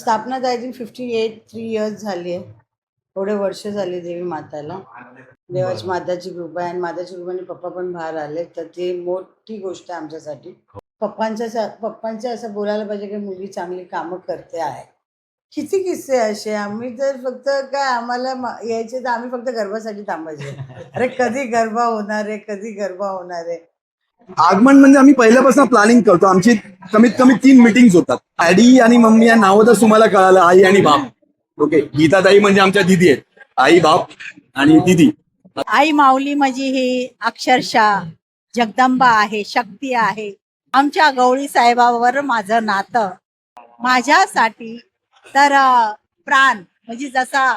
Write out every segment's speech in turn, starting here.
स्थापना I think fifty eight three years झाली आहे. थोडे वर्ष झाली देवी माताला. देवाची माताची कृपा आहे आणि माताची कृपाने पप्पा पण बाहेर आले. तर ती मोठी गोष्ट आहे आमच्यासाठी. पप्पांच्या पप्पांच्या असं बोलायला पाहिजे की मुलगी चांगली कामं करते आहे. किती किस्से असे? आम्ही तर फक्त काय आम्हाला यायचे तर आम्ही फक्त गर्भासाठी थांबायचे. अरे कधी गरबा होणार आहे? कधी गरबा होणार आहे? आगमन म्हणजे आम्ही पहिल्यापासून प्लॅनिंग करतो. आमची कमीत कमी तीन मिटिंग होतात. आडी आणि मम्मी या नावं तर तुम्हाला कळालं आई आणि बाप. ओके गीताताई म्हणजे आमच्या दिदी आहेत. आई बाप आणि दिदी. आई माऊली माझी ही अक्षरशः जगदंबा आहे शक्ती आहे. आमच्या गवळी साहेबावर माझं नातं. माझ्यासाठी तर प्राण म्हणजे जसा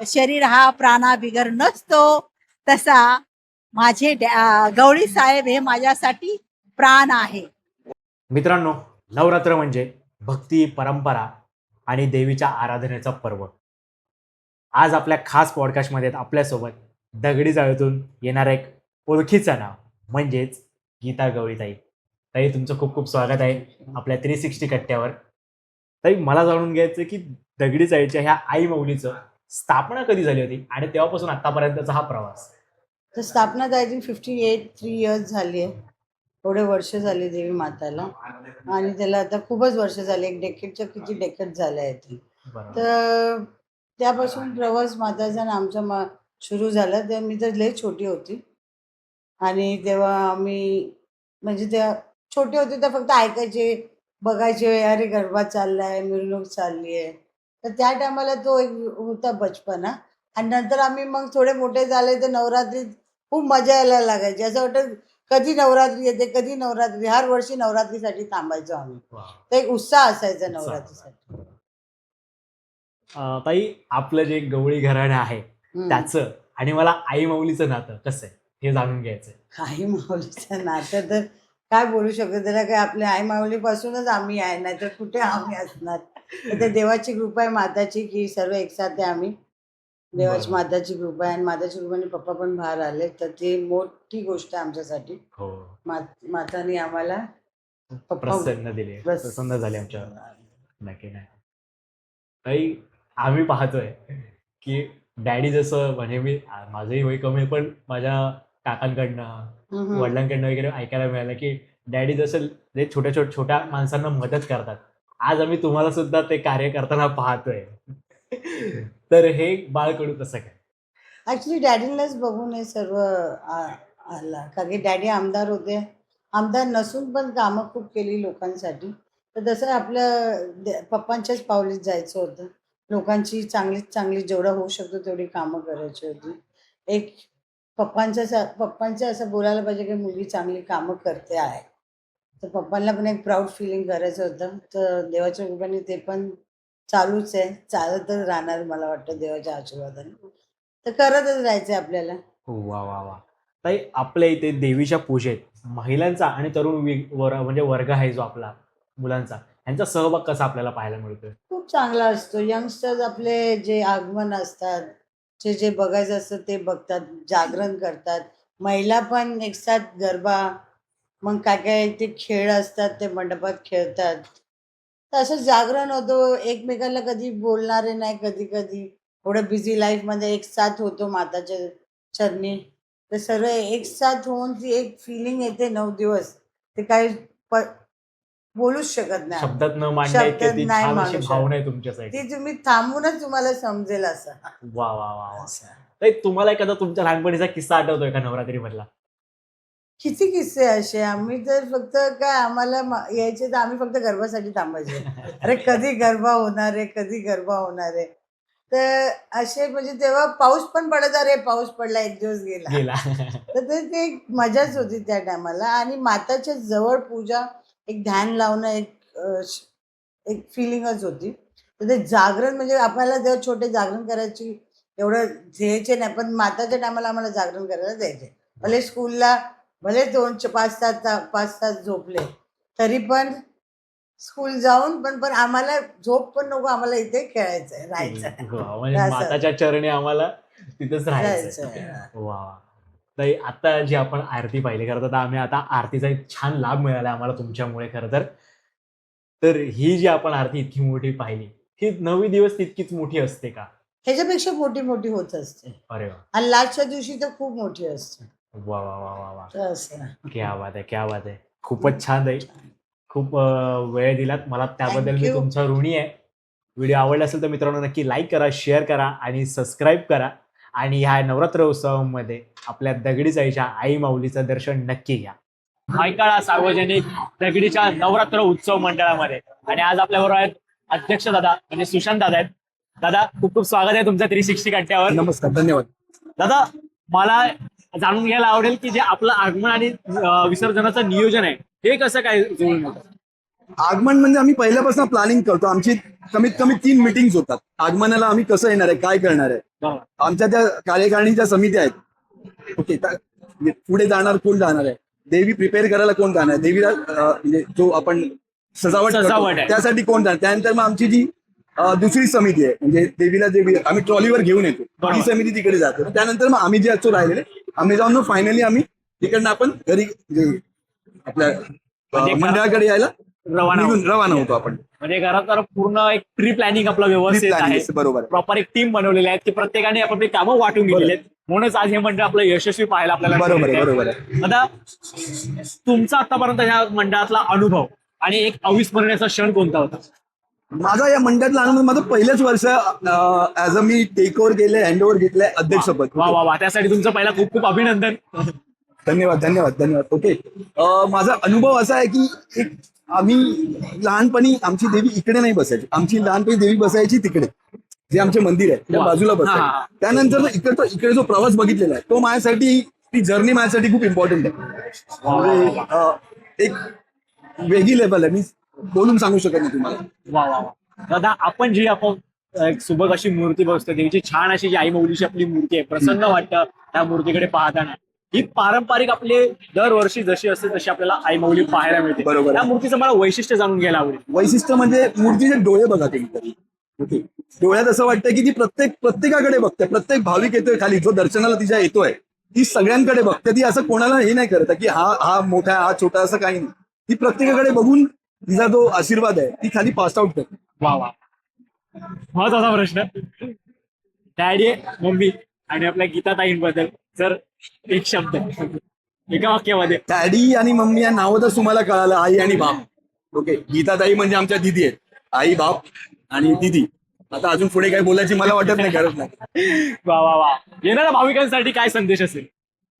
शरीर हा प्राणा बिगर नसतो तसा माझे गवळी साहेब हे माझ्यासाठी प्राण आहे. मित्रांनो नवरात्र म्हणजे भक्ती परंपरा आणि देवीच्या आराधनेचा पर्व. आज आपल्या खास पॉडकास्टमध्ये आपल्यासोबत दगडी जाळीतून येणारं एक ओळखीचं नाव म्हणजेच गीता गवळीताई. ताई तुमचं खूप खूप स्वागत आहे आपल्या थ्री सिक्स्टी कट्ट्यावर. ताई मला जाणून घ्यायचं की दगडी जाळीच्या ह्या आई मौलीचं स्थापना कधी झाली होती आणि तेव्हापासून आतापर्यंतचा हा प्रवास? तर स्थापना I think fifty eight three years झाली आहे. थोडे वर्ष झाली देवी माताला. आणि त्याला आता खूपच वर्ष झाली एक डेकेडच्या किती डेकेड झाल्या आहेत ती. तर त्यापासून प्रवास आणि आमचा मा सुरू झाला. तेव्हा मी तर लई छोटी होती. आणि तेव्हा आम्ही म्हणजे त्या छोटे होते तर फक्त ऐकायचे बघायचे अरे गरबा चाललाय मिरवणूक चालली आहे. तर त्या टायमाला तो एक होता बचपना. आणि नंतर आम्ही मग थोडे मोठे झाले तर नवरात्रीत खूप मजा यायला लागायची. असं वाटतं कधी नवरात्री येते कधी नवरात्री. हर वर्षी नवरात्रीसाठी थांबायचो आम्ही. तर एक उत्साह असायचा. नवरात्रीसाठी. अं, ताई आपलं जे गवळी घराणं आहे हम्म. त्याचं आणि मला आई माऊलीचं नातं कसं आहे? हे जाणून घ्यायचंय. आई माऊलीचं नातं तर काय बोलू शकतो? त्याला काय आपल्या आई माऊलीपासूनच आम्ही आहे नाही तर कुठे आम्ही असणार? तर ते देवाची कृपा आहे माताची की सर्व एकसाथ आहे आम्ही. देवाची. माताची कृपा आहे आणि माताची कृपाने पप्पा पण बाहेर आले तर ती मोठी गोष्ट आहे आमच्यासाठी. हो. मात माताने आम्हाला पप्पा प्रसन्न दिले. प्रस- प्रसन्न झाले आमच्या नक्की नाही. ताई आम्ही पाहतोय की डॅडी जसं म्हणजे मी आ- माझंही वय कमी आहे, पण माझ्या काकांकडनं हम्म. वडिलांकडनं वगैरे ऐकायला मिळालं की डॅडी जसं जे छोट्या छोट्या छोट्या माणसांना मदत करतात. आज आम्ही तुम्हाला सुद्धा ते कार्य करताना पाहतोय. तर हे बाळकडू कसं काय? ऍक्च्युली डॅडीलाच बघून हे सर्व आ- आला. कारण की डॅडी आमदार होते. आमदार नसून पण कामं खूप केली लोकांसाठी. तर तसं आपल्या पप्पांच्याच पावलीत जायचं होतं. लोकांची चांगलीच चांगली जेवढं होऊ शकतो तेवढी कामं करायची होती. एक पप्पांच्या सा- पप्पांच्या असं बोलायला पाहिजे की मुलगी चांगली कामं करते आहे. तर पप्पांना पण एक प्राऊड फिलिंग करायचं होतं. तर देवाच्या कृपेने ते पण चालूच आहे. चालतच राहणार मला वाटतं देवाच्या आशीर्वादाने. तर करतच राहायचं आपल्याला. वा वा वा. ताई आपल्या इथे देवीच्या पूजेत महिलांचा आणि तरुण वि- वर म्हणजे वर्ग आहे जो आपला मुलांचा. यांचा सहभाग कसा आपल्याला पाहायला मिळतोय? खूप चांगला असतो. यंगस्टर्स आपले जे आगमन असतात जे जे बघायचं असतं ते बघतात जागरण करतात. महिला पण एक साथ गरबा मग काय काय ते खेळ असतात ते मंडपात खेळतात. तर असं जागरण होतो एकमेकांना कधी बोलणारे नाही कधी कधी. थोडं बिझी लाईफमध्ये एक साथ होतो माताच्या चरणी. ते सर्व एक साथ होऊन ती एक फिलिंग येते नऊ दिवस. ते काही बोलूच शकत नाही. शब्दात न शब्दात ती नाही छान मांडू अशी शकत. भावना आहे तुमच्यासाठी ती तुम्ही थांबूनच तुम्हाला समजेल असं. वा वा वा तुम्हाला एखादा तुमच्या लहानपणीचा किस्सा आठवतोय का नवरात्री मधला किती किस्से असे? आम्ही तर फक्त काय आम्हाला यायचे तर आम्ही फक्त गर्भासाठी थांबायचे. अरे कधी गरबा होणार आहे? कधी गरबा होणार आहे? तर असे म्हणजे तेव्हा पाऊस पण पडत अरे पाऊस पडला एक दिवस गेला. तर ते एक मजाच होती त्या टायमाला. आणि माताच्या जवळ पूजा एक ध्यान लावणं एक एक फिलिंगच होती. तर ते जागरण म्हणजे आपल्याला जेव्हा छोटे जागरण करायची एवढं द्यायचे नाही पण माताच्या टायमाला आम्हाला जागरण करायला द्यायचे. भले स्कूलला भले दोन पाच तास पाच तास झोपले तरी पण स्कूल जाऊन पण पण आम्हाला झोप पण नको आम्हाला इथे खेळायचं आहे राहायचं म्हणजे. माताच्या चरणी आम्हाला तिथेच राहायचं. वा वा. ताई आता जी आपण आरती पाहिली खरं तर आम्ही आता आरतीचा एक छान लाभ मिळाला आम्हाला तुमच्यामुळे खरं तर. तर ही जी आपण आरती इतकी मोठी पाहिली ही नवी दिवस तितकीच मोठी असते का? ह्याच्यापेक्षा मोठी मोठी होत असते. अरे वा. आणि लास्टच्या दिवशी तर खूप मोठी असते. वा वा वा वा वा. तर असं क्या बात आहे क्या बात आहे. खूपच छान आहे खूप अं, वेळ दिलात. मला त्याबद्दल Thank मी you. तुमचा ऋणी आहे. व्हिडिओ आवडला असेल तर मित्रांनो नक्की लाईक करा शेअर करा आणि सबस्क्राईब करा. आणि ह्या नवरात्र उत्सवामध्ये आपल्या दगडी जाईच्या आई माऊलीचं दर्शन नक्की घ्या. मायकाळा सार्वजनिक दगडीच्या नवरात्र उत्सव मंडळामध्ये. आणि आज आपल्याबरोबर आहेत अध्यक्ष दादा म्हणजे सुशांत दादा आहेत. दादा खूप खूप स्वागत आहे तुमचं थ्री सिक्स्टी कट्ट्यावर नमस्कार धन्यवाद. दादा मला जाणून घ्यायला आवडेल की जे आपलं आगमन आणि विसर्जनाचं नियोजन आहे हे कसं काय जुळून येतं? आगमन म्हणजे आम्ही पहिल्यापासून प्लॅनिंग करतो आमची कमीत कमी तीन मिटिंग्स होतात आगमनाला आम्ही कसं येणार आहे काय करणार आहे. आमच्या त्या कार्यकारिणीच्या समित्या आहेत ओके म्हणजे पुढे जाणार कोण जाणार आहे देवी प्रिपेअर करायला कोण जाणार आहे देवीला म्हणजे जो आपण सजावट. त्यासाठी कोण जाणार त्यानंतर मग आमची जी दुसरी समिती आहे म्हणजे देवीला देवी आम्ही ट्रॉलीवर घेऊन येतो. ती समिती तिकडे जातो त्यानंतर मग आम्ही जे असतो राहिलेले आम्ही जाऊन फायनली आम्ही तिकडनं आपण घरी म्हणजे आपल्या म्हणजे मंडळाकडे यायला रवाना रवाना होतो आपण. म्हणजे घरात तर पूर्ण एक प्री प्लॅनिंग आपलं व्यवस्थित आहे. बरोबर. प्रॉपर एक टीम बनवलेली आहे की प्रत्येकाने आपापली कामं वाटून गेलेली आहेत. म्हणूनच आज हे मंडळ आपलं यशस्वी पाहायला आपल्याला बरोबर. बरोबर आहे. आता तुमचा आतापर्यंत ह्या मंडळातला अनुभव आणि एक अविस्मरणीय क्षण कोणता होता? माझा या मंडळातला आनंद माझं पहिलंच वर्ष ऍज अ मी टेक ओव्हर केले हँड ओव्हर घेतलंय अध्यक्षपद. वा वा वा. त्यासाठी तुमचं पहिला खूप खूप अभिनंदन. धन्यवाद धन्यवाद धन्यवाद. ओके माझा अनुभव असा आहे की एक आम्ही लहानपणी आमची देवी इकडे नाही बसायची. आमची लहानपणी देवी बसायची तिकडे. जे आमचे मंदिर आहे त्या. बाजूला. बसायची. त्यानंतर इकडे इकडे जो प्रवास बघितलेला आहे तो माझ्यासाठी ती जर्नी माझ्यासाठी खूप इम्पॉर्टंट आहे. म्हणजे एक वेगळी लेवल आहे. मी बोलून सांगू शकत नाही तुम्हाला. वा वा वा. दादा आपण जी आपण एक सुबक अशी मूर्ती बघतो देवीची छान अशी जी आई माऊलीची आपली मूर्ती आहे प्रसन्न वाटतं त्या मूर्तीकडे पाहताना. ही पारंपरिक आपले दरवर्षी जशी असते तशी आपल्याला आई माऊली पाहायला मिळते. बरोबर. त्या मूर्तीचं मला वैशिष्ट्य जाणून घ्यायला आवडेल. वैशिष्ट्य म्हणजे मूर्तीचे डोळे बघा तुम्ही ओके. डोळ्यात असं वाटतं की ती प्रत्येक प्रत्येकाकडे बघते प्रत्येक भाविक येतोय खाली जो दर्शनाला तिच्या येतोय ती सगळ्यांकडे बघते. ती असं कोणाला हे नाही करत की हा हा मोठा हा छोटा असं काही नाही. ती प्रत्येकाकडे बघून तिचा जो आशीर्वाद आहे ती खाली पास आउट करते वा वा. महत्त्वाचा प्रश्न. डॅडी मम्मी आणि आपल्या गीताताईंबद्दल जर एक शब्द. एका वाक्यामध्ये. डॅडी आणि मम्मी या नावं तर तुम्हाला कळालं आई आणि बाप. ओके गीताताई म्हणजे आमच्या दिदी आहेत. आई बाप आणि दिदी. आता अजून पुढे काही बोलायची मला वाटत नाही गरज नाही. वा वा वा. येणाऱ्या भाविकांसाठी काय संदेश असेल?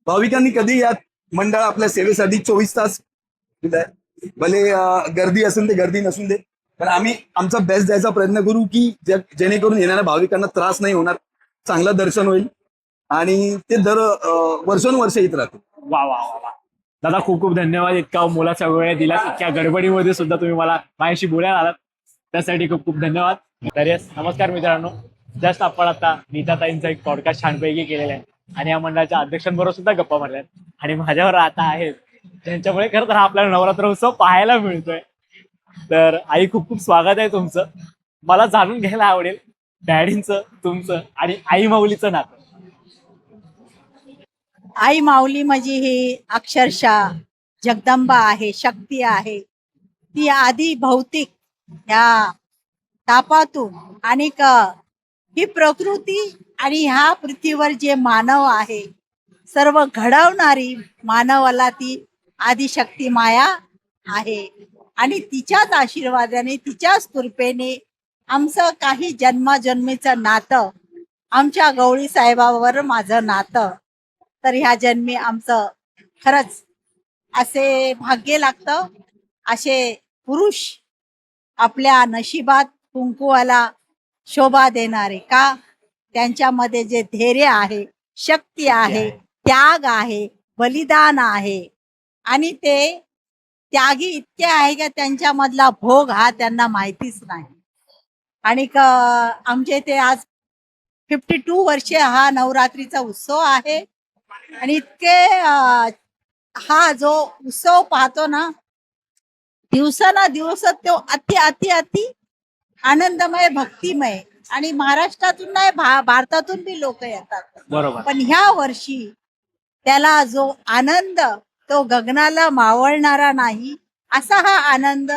भाविकांनी कधी या मंडळ आपल्या सेवेसाठी चोवीस तास दिलाय? भले गर्दी असेल ते गर्दी नसून दे पण आम्ही आमचा बेस्ट द्यायचा प्रयत्न करू की जेणेकरून येणाऱ्या भाविकांना त्रास नाही होणार चांगलं दर्शन होईल आणि ते दर वर्षानुवर्ष येत राहतील. वा वा वा वा. दादा खूप खूप धन्यवाद. इतका मोलाचा वेळ दिला. इतक्या गडबडीमध्ये सुद्धा तुम्ही मला माझ्याशी बोलायला आलात. त्यासाठी खूप खूप धन्यवाद. तर येस नमस्कार मित्रांनो. जस्ट आपण आता नीताताईंचा एक पॉडकास्ट छानपैकी केलेला आहे. आणि या मंडळाच्या अध्यक्षांबरोबर सुद्धा गप्पा मारल्यात आणि माझ्यावर आता आहेत त्यांच्यामुळे खरं तर आपल्याला नवरात्र उत्सव पाहायला मिळतोय. तर आई खूप खूप स्वागत आहे तुमचं. मला जाणून घ्यायला आवडेल डॅडींचं तुमचं आणि आई माऊलीचं नातं. आई माऊली माझी ही अक्षरशः जगदंबा आहे शक्ती आहे. ती आधी भौतिक ह्या तापातून आणि ही प्रकृती आणि ह्या पृथ्वीवर जे मानव आहे सर्व घडवणारी मानवाला ती आदिशक्ती माया आहे. आणि तिच्याच आशीर्वादाने तिच्याच कृपेने आमचं काही जन्माजन्मीचं नातं आमच्या गवळी साहेबावर माझं नातं. तर ह्या जन्मी आमचं खरंच असे भाग्य लागतं. असे पुरुष आपल्या नशिबात कुंकुवाला शोभा देणारे का? त्यांच्यामध्ये जे धैर्य आहे शक्ती आहे. त्याग आहे बलिदान आहे. आणि ते त्यागी इतके आहे का त्यांच्यामधला भोग हा त्यांना माहितीच नाही. आणि आमच्या इथे आज फिफ्टी टू वर्षे हा नवरात्रीचा उत्सव आहे. आणि इतके हा जो उत्सव पाहतो ना दिवसाना दिवस तो अति अति अति आनंदमय भक्तिमय. आणि महाराष्ट्रातून नाही भा- भारतातून बी लोक येतात. बरोबर. पण ह्या वर्षी त्याला जो आनंद तो गगनाला मावळणारा नाही असा हा आनंद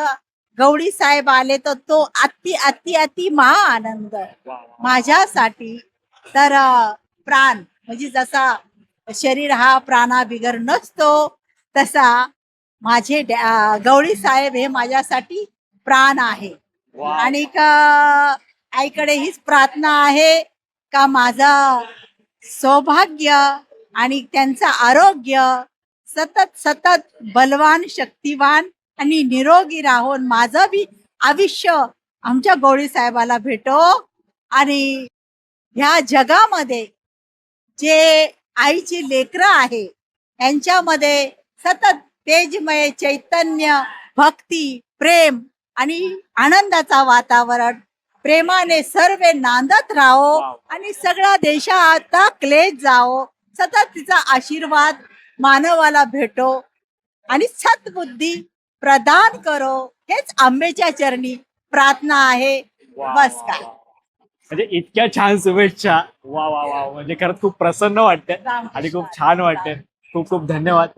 गवळी साहेब आले तर तो अति अति अति महा आनंद माझ्यासाठी तर प्राण म्हणजे जसा शरीर हा प्राणाबिगर नसतो तसा माझे डॅ- अ, गवळी साहेब हे माझ्यासाठी प्राण आहे. आणि का आईकडे हीच प्रार्थना आहे का माझं सौभाग्य आणि त्यांचं आरोग्य सतत सतत बलवान शक्तिवान आणि निरोगी राहून माझं बी आयुष्य आमच्या गवळी साहेबाला भेटो आणि ह्या जगामध्ये जे आईची लेकरं आहे यांच्यामध्ये सतत तेजमय चैतन्य भक्ती प्रेम आणि आनंदाचा वातावरण प्रेमाने सर्व नांदत राहो आणि सगळा देशाचा क्लेश जाओ. सतत तिचा आशीर्वाद मानवाला भेटो आणि सद्बुद्धी प्रदान करो. हेच आंबेच्या चरणी प्रार्थना आहे. बस काय म्हणजे इतक्या छान शुभेच्छा. वा वा वा. म्हणजे खरंच खूप प्रसन्न वाटतंय. राम आणि खूप छान वाटतंय. खूप खूप धन्यवाद.